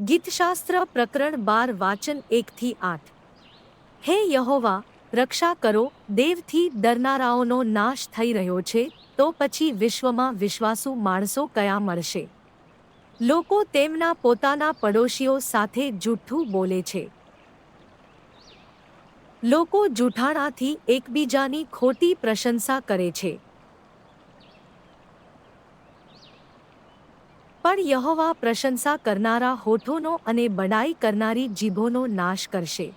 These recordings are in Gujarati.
ગીતશાસ્ત્ર પ્રકરણ બાર, વાચન એકથી આઠ. હે યહોવા, રક્ષા કરો, દેવથી ડરનારાઓનો નાશ થઈ રહ્યો છે, તો પછી વિશ્વમાં વિશ્વાસુ માણસો કયા મળશે? લોકો તેમના પોતાના પડોશીઓ સાથે જૂઠું બોલે છે. લોકો જૂઠાણાથી એકબીજાની ખોટી પ્રશંસા કરે છે. પણ યહોવા પ્રશંસા કરનારા હોઠોનો અને બડાઈ કરનારી જીભોનો નાશ કરશે.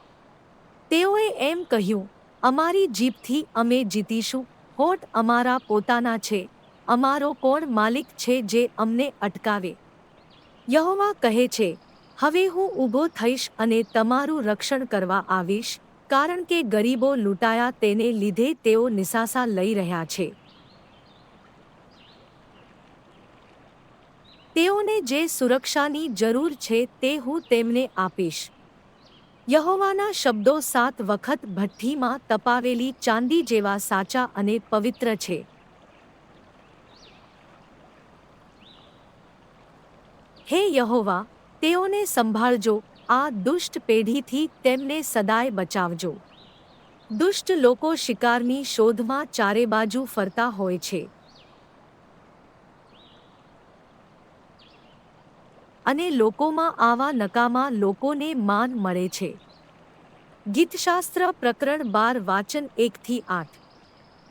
તેઓએ એમ કહ્યું, અમારી જીભથી અમે જીતીશું. હોઠ અમારા પોતાના છે. અમારો કોણ માલિક છે જે અમને અટકાવે? યહોવા કહે છે, હવે હું ઊભો થઈશ અને તમારું રક્ષણ કરવા આવીશ, કારણ કે ગરીબો લૂંટાયા તેને લીધે તેઓ નિસાસા લઈ રહ્યા છે. તેઓને જે સુરક્ષાની જરૂર છે તે હું તેમને આપીશ. યહોવાના શબ્દો સાત વખત ભઠ્ઠીમાં તપાવેલી ચાંદી જેવા સાચા અને પવિત્ર છે. હે યહોવા, તેઓને સંભાળજો, આ દુષ્ટ પેઢીથી તેમને સદાય બચાવજો. દુષ્ટ લોકો શિકારની શોધમાં ચારે બાજુ ફરતા હોય છે. અને લોકોમાં આવા નકામા લોકોને માન મળે છે. ગીતશાસ્ત્ર પ્રકરણ બાર વાચન એકથી આઠ.